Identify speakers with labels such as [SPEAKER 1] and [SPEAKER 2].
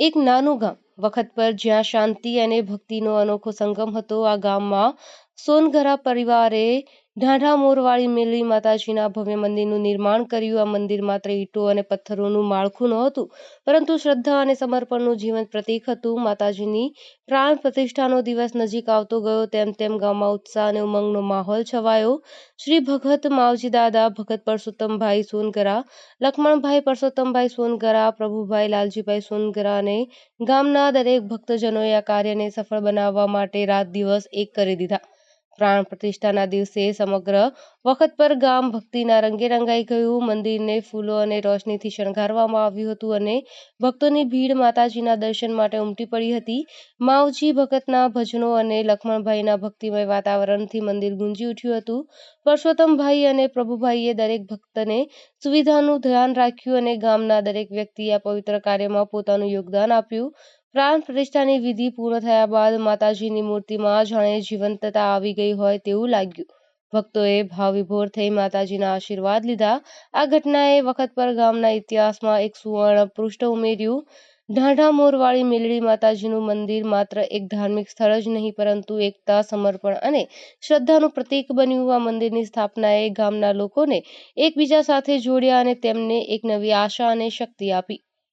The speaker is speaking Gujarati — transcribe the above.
[SPEAKER 1] એક નાનું ગામ. વખત પર જ્યાં શાંતિ અને ભક્તિનો અનોખો સંગમ હતો, આ ગામમાં સોનગરા પરિવારે ઢાઢા મોરવાળી મેલડી માતાજીના ભવ્ય મંદિરનું નિર્માણ કર્યું. આ મંદિર માત્ર ઈંટો અને પથ્થરોનું માળખું નહોતું, પરંતુ શ્રદ્ધા અને સમર્પણનું જીવંત પ્રતીક હતું. માતાજીની પ્રાણ પ્રતિષ્ઠાનો દિવસ નજીક આવતો ગયો, તેમ તેમ ગામમાં ઉત્સાહ અને ઉમંગનો માહોલ છવાયો. શ્રી ભગત માવજી દાદા, ભગત પરસોત્તમભાઈ સોનગરા, લક્ષ્મણભાઈ પરસોત્તમભાઈ સોનગરા, પ્રભુભાઈ લાલજીભાઈ સોનગરા અને ગામના દરેક ભક્તજનોએ આ કાર્યને સફળ બનાવવા માટે રાત દિવસ એક કરી દીધા. પ્રાણ પ્રતિષ્ઠાના દિવસે સમગ્ર વખત પર ગામ ભક્તિના રંગે રંગાઈ ગયું. મંદિરને ફૂલો અને રોશનીથી શણગારવામાં આવ્યું હતું અને ભક્તોની ભીડ માતાજીના દર્શન માટે ઉમટી પડી હતી. માવજી ભગતના ભજનો અને લક્ષ્મણભાઈના ભક્તિમય વાતાવરણથી મંદિર ગુંજી ઉઠ્યું હતું. પરસોત્તમભાઈ અને પ્રભુભાઈએ દરેક ભક્તને સુવિધાનું ધ્યાન રાખ્યું અને ગામના દરેક વ્યક્તિએ આ પવિત્ર કાર્યમાં પોતાનું યોગદાન આપ્યું. પ્રાણ પ્રતિષ્ઠાની વિધિ પૂર્ણ થયા બાદ માતાજીની મૂર્તિમાં જાણે જીવંતતા આવી ગઈ હોય તેવું લાગ્યું. ભક્તોએ ભાવવિભોર થઈ માતાજીના આશીર્વાદ લીધા. આ ઘટનાએ વખત પર ગામના ઇતિહાસમાં એક સુવર્ણ પૃષ્ઠ ઉમેર્યું. ઢાઢા મોરવાળી મેલડી માતાજીનું મંદિર માત્ર એક ધાર્મિક સ્થળ જ નહીં, પરંતુ એકતા, સમર્પણ અને શ્રદ્ધાનું પ્રતીક બન્યું. આ મંદિરની સ્થાપનાએ ગામના લોકોને એકબીજા સાથે જોડ્યા અને તેમને એક નવી આશા અને શક્તિ આપી.